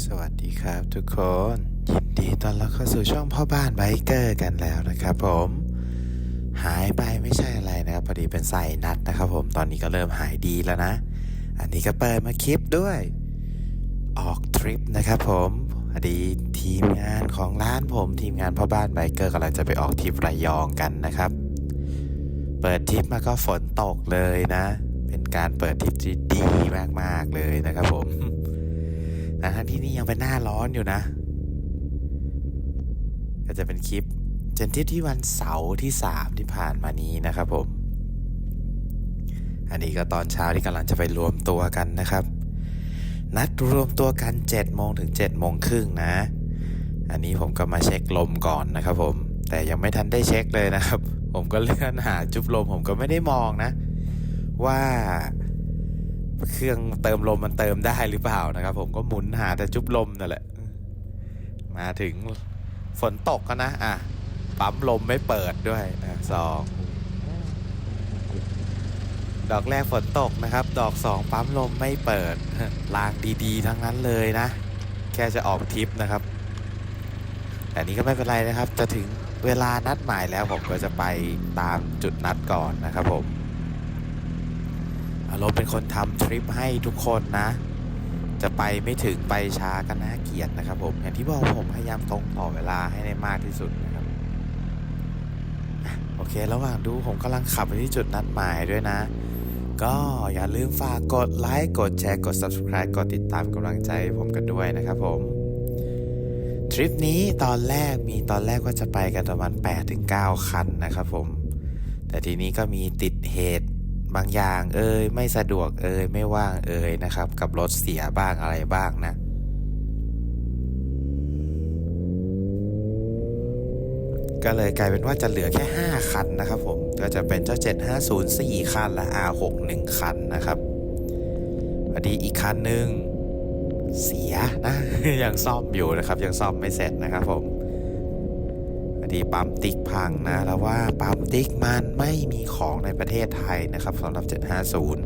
สวัสดีครับทุกคน ยินดีต้อนรับเข้าสู่ช่องพ่อบ้านไบเกอร์กันแล้วนะครับผม หายไปไม่ใช่อะไรนะครับพอดีเป็นใส่นัดนะครับผมตอนนี้ก็เริ่มหายดีแล้วนะ อันนี้ก็เปิดมาคลิปด้วย ออกทริปนะครับผมพอดีทีมงานของร้านผมทีมงานพ่อบ้านไบเกอร์กำลังจะไปออกทริประยองกันนะครับ เปิดทริปมาก็ฝนตกเลยนะ เป็นการเปิดทริปที่ดีมากๆเลยนะครับผม แต่ทั้งที่นี่ยังเป็นหน้าร้อนอยู่นะ ก็จะเป็นคลิปเจนทิปที่วันเสาร์ที่ 3 ที่ผ่านมานี้นะครับผม อันนี้ก็ตอนเช้าที่กำลังจะไปรวมตัวกันนะครับ นัดรวมตัวกัน7โมงถึง7โมงครึ่งนะ อันนี้ผมก็มาเช็คลมก่อนนะครับผม แต่ยังไม่ทันได้เช็คเลยนะครับ ผมก็เลื่อนหาจุบลมผมก็ไม่ได้มองนะ ว่า เครื่องเติมลมมันเติมได้หรือเปล่านะครับ ผมก็หมุนหาแต่จุบลมนั่นแหละ มาถึงฝนตกก็นะ อะ ปั๊มลมไม่เปิดด้วยอะสองดอกแรกฝนตกนะครับ ดอกสองปั๊มลมไม่เปิดลางดีๆ ทั้งนั้นเลยนะ แค่จะออกทริปนะครับ แต่นี้ก็ไม่เป็นไรนะครับ จะถึงเวลานัดหมายแล้วผมก็จะไปตามจุดนัดก่อนนะครับผมอารมณ์เป็นคนทำ ทริปให้ทุกคนนะ จะไปไม่ถึงไปช้าก็น่าเกลียดนะครับผม อย่างที่บอกผมพยายามตรงต่อเวลาให้ได้มากที่สุดนะครับ โอเค ระหว่างดูผมกำลังขับไปที่จุดนัดหมายด้วยนะ ก็อย่าลืมฝากกดไลค์ กดแชร์ กด subscribe กดติดตามกำลังใจผมกันด้วยนะครับผมทริปนี้ตอนแรกมีตอนแรกว่าจะไปกันประมาณ8-9 คันนะครับผม แต่ทีนี้ก็มีติดเหตุ บางอย่างเอ่ยไม่สะดวกเอ่ยไม่ว่างเอ่ยนะครับ กับรถเสียบ้างอะไรบ้างนะก็เลยกลายเป็นว่าจะเหลือแค่ 5 คันนะครับผม ก็จะเป็นเจ้า 7504 คัน และ R6 1 คันนะครับพอดีอีกคันหนึ่งเสียนะ ยังซ่อมอยู่นะครับ ยังซ่อมไม่เสร็จนะครับผม ดีปั๊มติ๊กพังนะแล้วว่าปั๊มติ๊กมันไม่มีของในประเทศไทยนะครับสำหรับ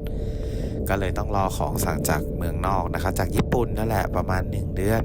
750 ก็เลยต้องรอของสั่งจากเมืองนอกนะครับ จากญี่ปุ่นนั่นแหละประมาณ 1 เดือน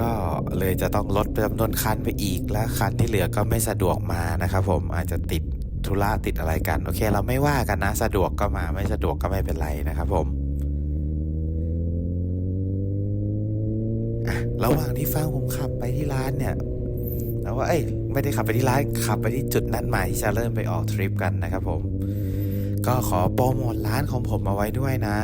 ก็เลยจะต้องลดจำนวนคันไปอีก และคันที่เหลือก็ไม่สะดวกมานะครับผมอาจจะติดธุระติดอะไรกัน โอเค เราไม่ว่ากันนะ สะดวกก็มาไม่สะดวกก็ไม่เป็นไรนะครับผม อะ ระหว่างที่ฟังผมขับไปที่ร้านเนี่ยแล้วว่าเอ้ยไม่ได้ขับไปที่ร้านขับไปที่จุดนัดหมายที่จะเริ่มไปออกทริปกันนะครับผม ก็ขอโปรโมทร้านของผมเอาไว้ด้วยนะ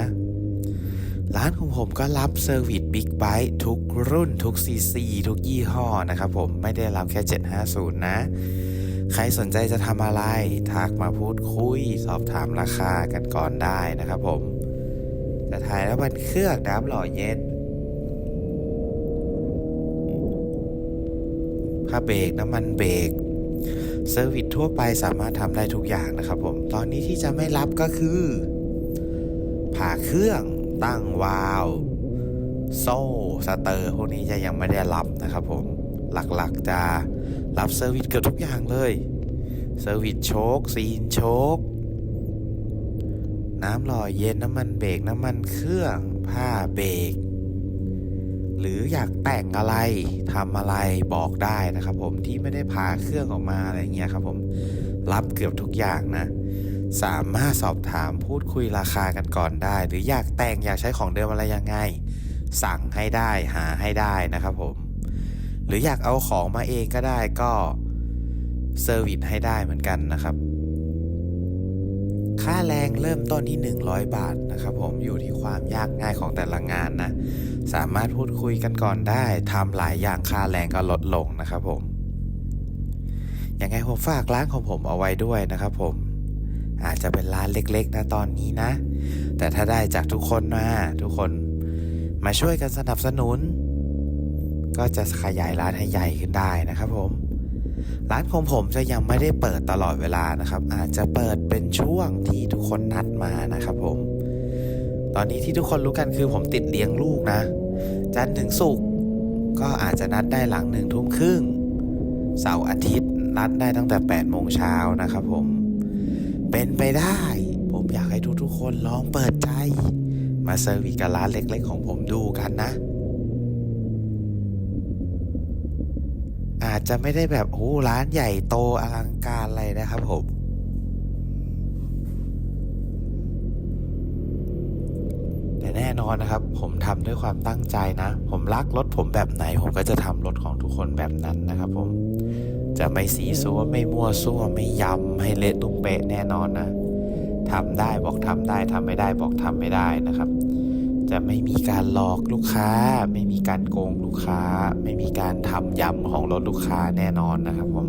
ร้านของผมก็รับเซอร์วิสบิ๊กไบค์ทุกรุ่นทุกซีซีทุกยี่ห้อนะครับผมไม่ได้รับแค่ 750 นะ ใครสนใจจะทำอะไรทักมาพูดคุย สอบถามราคากันก่อนได้นะครับผมจะถ่ายแล้วมันเครื่องน้ำหล่อเย็น ผ้าเบรกน้ำมันเบรกเซอร์วิสทั่วไปสามารถทำได้ทุกอย่างนะครับผม ตอนนี้ที่จะไม่รับก็คือ ผ่าเครื่อง ตั้งวาล์วโซ่สเตอร์พวกนี้จะยังไม่ได้รับนะครับผม หลักๆจะรับเซอร์วิสเกือบทุกอย่างเลย เซอร์วิสโชคซีนโชคน้ำหล่อเย็นน้ำมันเบรกน้ำมันเครื่อง ผ้าเบรก หรืออยากแต่งอะไรทำอะไรบอกได้นะครับผมที่ไม่ได้พาเครื่องออกมาอะไรเงี้ยครับผมรับเกือบทุกอย่างนะสามารถสอบถามพูดคุยราคากันก่อนได้ หรืออยากแต่งอยากใช้ของเดิมอะไรยังไง สั่งให้ได้หาให้ได้นะครับผมหรืออยากเอาของมาเองก็ได้ก็เซอร์วิสให้ได้เหมือนกันนะครับ ค่าแรงเริ่มต้นที่ 100 บาทนะครับผมอยู่ที่ความยากง่ายของแต่ละงานนะ สามารถพูดคุยกันก่อนได้ทำหลายอย่างค่าแรงก็ลดลงนะครับผมยังไงผมฝากร้านของผมเอาไว้ด้วยนะครับผม อาจจะเป็นร้านเล็กๆนะตอนนี้นะ แต่ถ้าได้จากทุกคนมาทุกคนมาช่วยกันสนับสนุน ก็จะขยายร้านให้ใหญ่ขึ้นได้นะครับผม ร้านของผมจะยังไม่ได้เปิดตลอดเวลานะครับ อาจจะเปิดเป็นช่วงที่ทุกคนนัดมานะครับผม ตอนนี้ที่ทุกคนรู้กันคือผมติดเลี้ยงลูกนะ จันทร์ถึงศุกร์ก็อาจจะนัดได้หลังหนึ่งทุ่มครึ่งเสาร์อาทิตย์นัดได้ตั้งแต่8โมงเช้านะครับผม เป็นไปได้ ผมอยากให้ทุกๆคนลองเปิดใจ มาเซอร์วิสกับร้านเล็ก ๆ ของผมดูกันนะ จะไม่ได้แบบโอ้ร้านใหญ่โตอลังการอะไรนะครับผมแต่แน่นอนนะครับ ผมทำด้วยความตั้งใจนะ ผมรักรถผมแบบไหน ผมก็จะทำรถของทุกคนแบบนั้นนะครับ ผมจะไม่สีซัวไม่มั่วซั่วไม่ยำให้เละตุ้มเป๊ะแน่นอนนะทำได้บอกทำได้ทำไม่ได้บอกทำไม่ได้นะครับ จะไม่มีการหลอกลูกค้า ไม่มีการโกงลูกค้า ไม่มีการทำยำของรถลูกค้าแน่นอนนะครับผม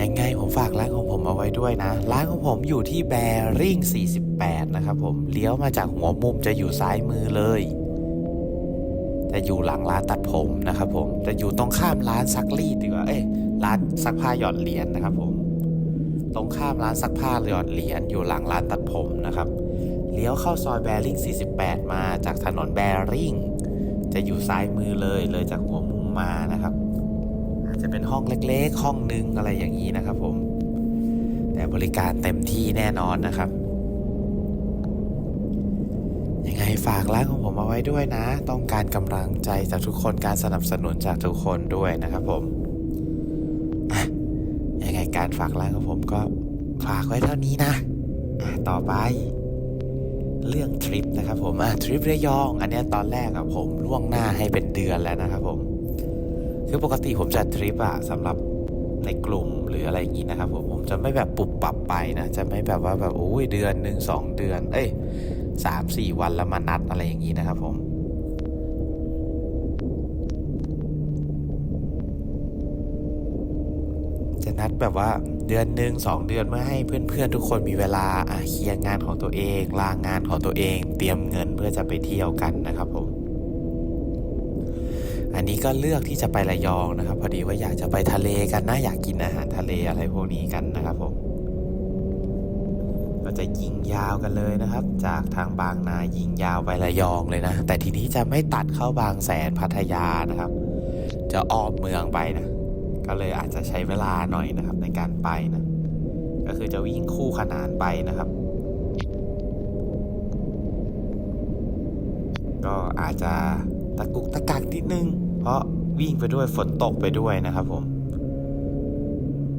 ยังไงผมฝากร้านของผมเอาไว้ด้วยนะ ร้านของผมอยู่ที่แบริ่ง 48 นะครับผม เลี้ยวมาจากหัวมุมจะอยู่ซ้ายมือเลยจะอยู่หลังร้านตัดผมนะครับผม จะอยู่ตรงข้ามร้านซักรีดดีกว่า เอ้ยร้านซักผ้าหยอดเหรียญนะครับผม ตรงข้ามร้านซักผ้าหยอดเหรียญอยู่หลังร้านตัดผมนะครับ เลี้ยวเข้าซอยแบริ่ง 48 มาจากถนนแบริ่ง จะอยู่ซ้ายมือเลยเลยจากหัวมุมมานะครับ อาจจะเป็นห้องเล็กๆ ห้องนึงอะไรอย่างนี้นะครับผม แต่บริการเต็มที่แน่นอนนะครับ ยังไงฝากร้านของผมเอาไว้ด้วยนะ ต้องการกำลังใจจากทุกคนการสนับสนุนจากทุกคนด้วยนะครับผม การฝากร้านของผมก็ฝากไว้เท่านี้นะต่อไป เรื่องทริปนะครับผมทริประยอง อันนี้ตอนแรกอะผมล่วงหน้าให้เป็นเดือนแล้วนะครับผม คือปกติผมจัดทริปอะสำหรับในกลุ่มหรืออะไรอย่างนี้นะครับผมผมจะไม่แบบปรับปรับไปนะ จะไม่แบบว่าแบบโอ้ยเดือนหนึ่งสองเดือน เอ้ยสามสี่วันแล้วมานัดอะไรอย่างนี้นะครับผม จะ นัดแบบว่าเดือนหนึ่งสองเดือนเมื่อให้เพื่อนๆทุกคนมีเวลาเคลียร์งานของตัวเอง ลางงานของตัวเอง เตรียมเงินเพื่อจะไปเที่ยวกันนะครับผมอันนี้ก็เลือกที่จะไประยองนะครับ พอดีว่าอยากจะไปทะเลกันนะอยากกินอาหารทะเลอะไรพวกนี้กันนะครับผมก็จะยิงยาวกันเลยนะครับ จากทางบางนายิงยาวไประยองเลยนะ แต่ทีนี้จะไม่ตัดเข้าบางแสนพัทยานะครับ จะออกเมืองไปนะ ก็เลยอาจจะใช้เวลาหน่อยนะครับในการไปนะ ก็คือจะวิ่งคู่ขนานไปนะครับ ก็อาจจะตะกุกตะกักนิดนึง เพราะวิ่งไปด้วยฝนตกไปด้วยนะครับผม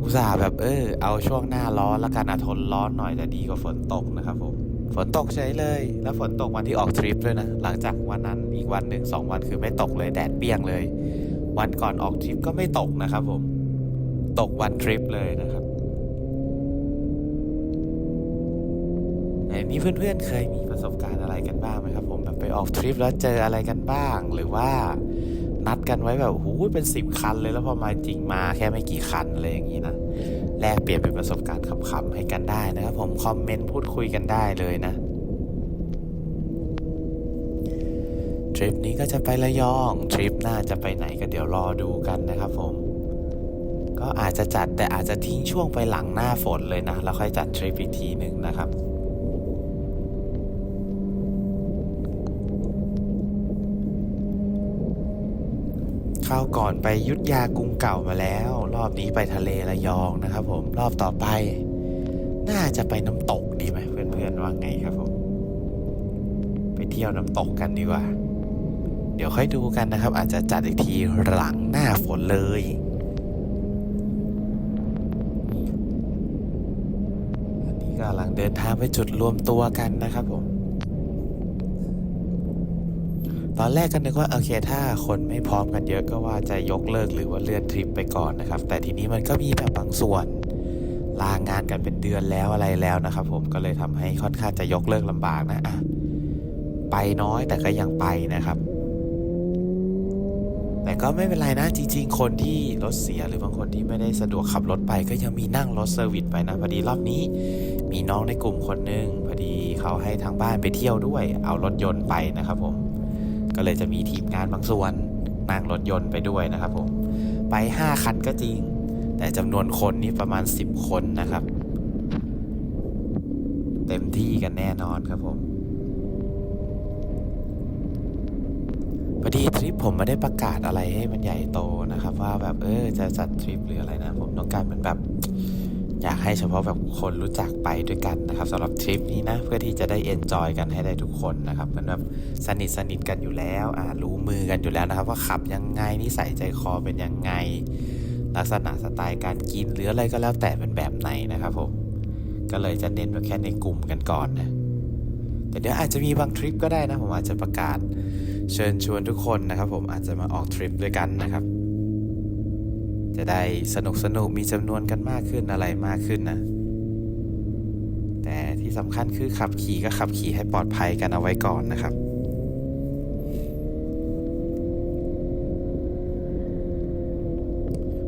อุตส่าห์แบบเออเอาช่วงหน้าร้อนแล้วกันอทนร้อนหน่อยแต่ดีกว่าฝนตกนะครับผมฝนตกใช้เลย แล้วฝนตกวันที่ออกทริปด้วยนะ หลังจากวันนั้นอีกวันหนึ่งสองวันคือไม่ตกเลยแดดเปี้ยงเลย วันก่อนออกทริปก็ไม่ตกนะครับผม ตกวันทริปเลยนะครับอย่างนี้เพื่อนๆเคยมีประสบการณ์อะไรกันบ้างไหมครับผมแบบไปออกทริปแล้วเจออะไรกันบ้าง หรือว่านัดกันไว้แบบโอ้โหเป็นสิบคันเลยแล้วพอมาจริงมาแค่ไม่กี่คันอะไรอย่างนี้นะแลกเปลี่ยนเป็นประสบการณ์ขำๆให้กันได้นะครับผมคอมเมนต์พูดคุยกันได้เลยนะ ทริปนี้ก็จะไประยอง ทริปหน้าจะไปไหนก็เดี๋ยวรอดูกันนะครับผม ก็อาจจะจัดแต่อาจจะทิ้งช่วงไปหลังหน้าฝนเลยนะ แล้วค่อยจัดทริปอีกทีหนึ่งนะครับคราวก่อนไปยุทธยากรุงเก่ามาแล้ว รอบนี้ไปทะเลระยองนะครับผมรอบต่อไป น่าจะไปน้ำตกดีไหมเพื่อนๆว่าไงครับผม ไปเที่ยวน้ำตกกันดีกว่า เดี๋ยวค่อยดูกันนะครับ อาจจะจัดอีกทีหลังหน้าฝนเลยอันนี้ก็กำลังเดินทางไปจุดรวมตัวกันนะครับผมตอนแรกก็นึกว่าโอเคถ้าคนไม่พร้อมกันเยอะก็ว่าจะยกเลิกหรือว่าเลื่อนทริปไปก่อนนะครับ แต่ทีนี้มันก็มีแบบบางส่วนลางานกันเป็นเดือนแล้วอะไรแล้วนะครับ ผมก็เลยทำให้ค่อนข้างจะยกเลิกลำบากนะอะไปน้อยแต่ก็ยังไปนะครับ แต่ก็ไม่เป็นไรนะจริง ๆ คนที่รถเสียหรือบางคนที่ไม่ได้สะดวกขับรถไป ก็ยังมีนั่งรถเซอร์วิสไปนะพอดีรอบนี้ มีน้องในกลุ่มคนหนึ่งพอดีเขาให้ทางบ้านไปเที่ยวด้วย เอารถยนต์ไปนะครับผมก็เลยจะมีทีมงานบางส่วนนั่งรถยนต์ไปด้วยนะครับผมไป 5 คันก็จริง แต่จำนวนคนนี่ประมาณ 10 คนนะครับ เต็มที่กันแน่นอนครับผม เพอดีทริปผมไม่ได้ประกาศอะไรให้มันใหญ่โตนะครับ ว่าแบบเออจะจัดทริปหรืออะไรนะ ผมต้องการเป็นแบบอยากให้เฉพาะแบบคนรู้จักไปด้วยกันนะครับสำหรับทริปนี้นะเพื่อที่จะได้เอนจอยกันให้ได้ทุกคนนะครับเหมือนแบบสนิทสนิทกันอยู่แล้วอ่ารู้มือกันอยู่แล้วนะครับ ว่าขับยังไงนิสัยใจคอเป็นยังไง ลักษณะสไตล์การกินหรืออะไรก็แล้วแต่เป็นแบบไหนนะครับผมก็เลยจะเน้นไว้แค่ในกลุ่มกันก่อนนะแต่เดี๋ยวอาจจะมีบางทริปก็ได้นะผมอาจจะประกาศ เชิญชวนทุกคนนะครับผมอาจจะมาออกทริปด้วยกันนะครับ จะได้สนุกสนุกมีจำนวนกันมากขึ้นอะไรมากขึ้นนะ แต่ที่สำคัญคือขับขี่ก็ขับขี่ให้ปลอดภัยกันเอาไว้ก่อนนะครับ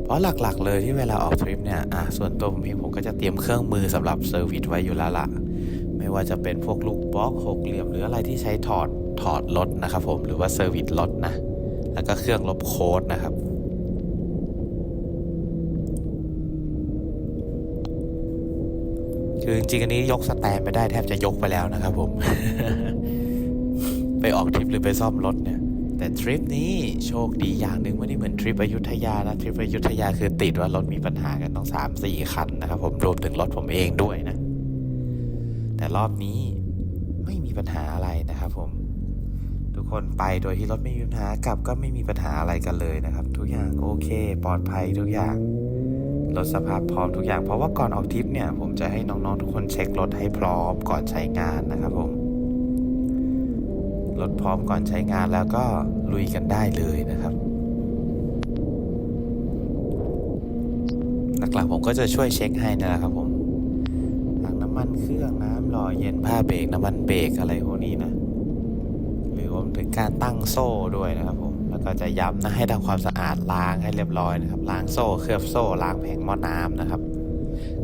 เพราะหลักๆ เลยที่เวลาออกทริปเนี่ยอะส่วนตัวผมเองผมก็จะเตรียมเครื่องมือสำหรับเซอร์วิสไว้อยู่แล้วละไม่ว่าจะเป็นพวกลูกบล็อกหกเหลี่ยมหรืออะไรที่ใช้ถอด ถอดรถนะครับผมหรือว่าเซอร์วิสรถนะ แล้วก็เครื่องลบโค้ดนะครับ คือจริงๆอันนี้ยกสแตนไปได้แทบจะยกไปแล้วนะครับผม ไปออกทริปหรือไปซ่อมรถเนี่ย แต่ทริปนี้โชคดีอย่างหนึ่งไม่ได้เหมือนทริปอยุธยานะทริปอยุธยาคือติดว่ารถมีปัญหากันต้องสามสี่คันนะครับผมรวมถึงรถผมเองด้วยนะ แต่รอบนี้ไม่มีปัญหาอะไรนะครับผม คนไปโดยที่รถไม่มีปัญหากลับก็ไม่มีปัญหาอะไรกันเลยนะครับ ทุกอย่างโอเค ปลอดภัยทุกอย่างรถสภาพพร้อมทุกอย่าง เพราะว่าก่อนออกทริปเนี่ยผมจะให้น้องๆทุกคนเช็ครถให้พร้อมก่อนใช้งานนะครับผมรถพร้อมก่อนใช้งานแล้วก็ลุยกันได้เลยนะครับหลักๆผมก็จะช่วยเช็คให้นะครับผมถังน้ำมันเครื่องน้ำหล่อเย็นผ้าเบรกน้ำมันเบรกอะไรพวกนี้นะ การตั้งโซ่ด้วยนะครับผมแล้วก็จะย้ำนะให้ทำความสะอาดล้างให้เรียบร้อยนะครับล้างโซ่เคลือบโซ่ล้างแผงหม้อน้ำนะครับ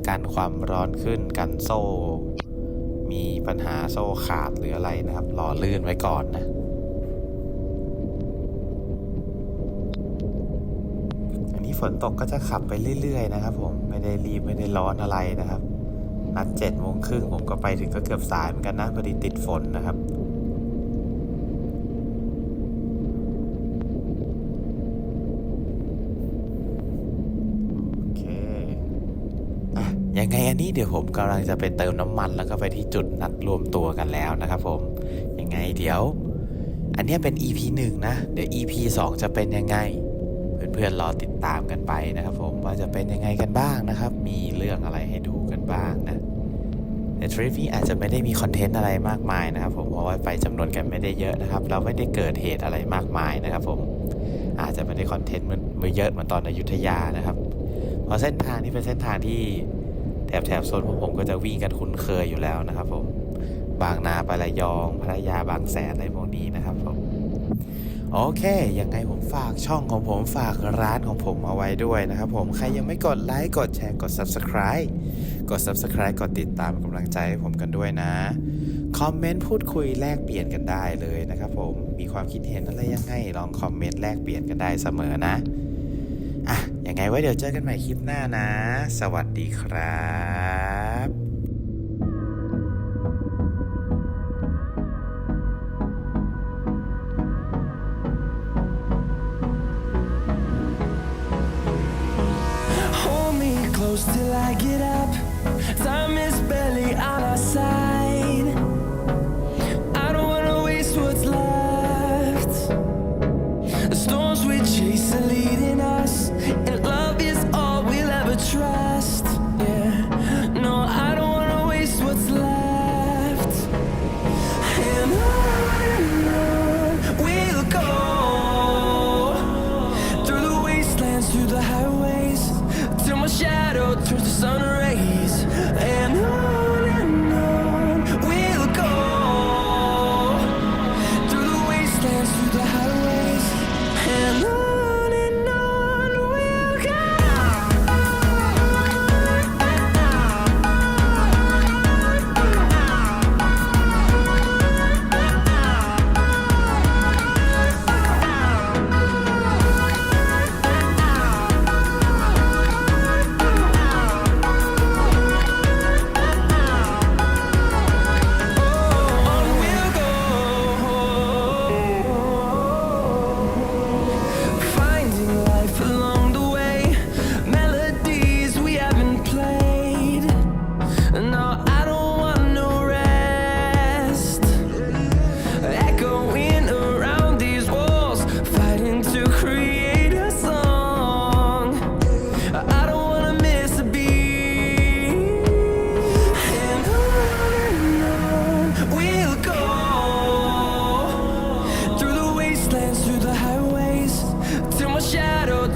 กันความร้อนขึ้นกันโซ่ มีปัญหาโซ่ขาดหรืออะไรนะครับ หล่อลื่นไว้ก่อนนะอันนี้ฝนตกก็จะขับไปเรื่อย ๆ นะครับผมไม่ได้รีบไม่ได้ร้อนอะไรนะครับนัดเจ็ดโมงครึ่งผมก็ไปถึงก็เกือบสายเหมือนกันนะพอดีติดฝนนะครับ โอเค อะยังไงอั นนี้เดี๋ยวผมกำลังจะไปเติมน้ำมันแล้วก็ไปที่จุดนัดรวมตัวกันแล้วนะครับผม ยังไงเดี๋ยว อันนี้เป็น EP 1 นะ เดี๋ยว EP 2 จะเป็นยังไง เพื่อนๆรอติดตามกันไปนะครับผมว่าจะเป็นยังไงกันบ้างนะครับ มีเรื่องอะไรให้ดูกันบ้างนะแต่ทริปนี้อาจจะไม่ได้มีคอนเทนต์อะไรมากมายนะครับผมเพราะว่าไปจำนวนกันไม่ได้เยอะนะครับ เราไม่ได้เกิดเหตุอะไรมากมายนะครับ ผมอาจจะไม่ได้คอนเทนต์มันเยอะเหมือนตอนอยุธยานะครับเพราะเส้นทางนี้เป็นเส้นทางที่ ถบแถบโซนพวกผมก็จะวิ่งกันคุ้นเคยอยู่แล้วนะครับผมบางนาไประยองพัทยาบางแสนอะไรพวกนี้นะครับผมโอเคยังไงผมฝากช่องของผมฝากร้านของผมเอาไว้ด้วยนะครับผมใครยังไม่กดไลค์กดแชร์กด Subscribe กด Subscribe กดติดตามกำลังใจให้ผมกันด้วยนะ คอมเมนต์พูดคุยแลกเปลี่ยนกันได้เลยนะครับผมมีความคิดเห็นอะไรยังไงลองคอมเมนต์แลกเปลี่ยนกันได้เสมอนะอะ ยังไงไว้เดี๋ยวเจอกันใหม่คลิปหน้านะ สวัสดีครับ till I get up. Time is barely on our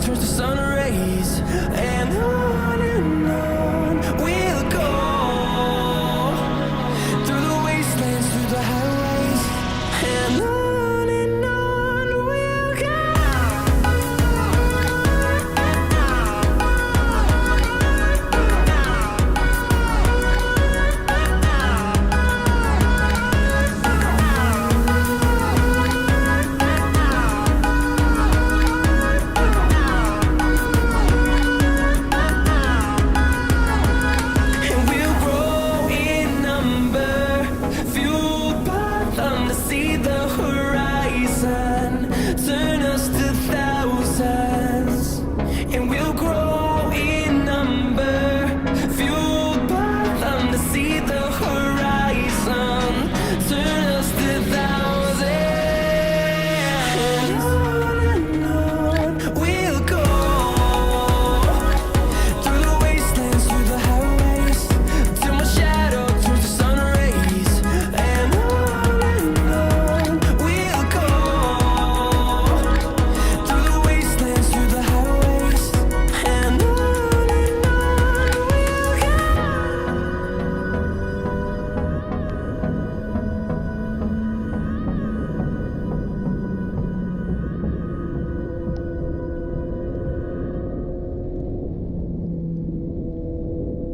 turns to sun rays.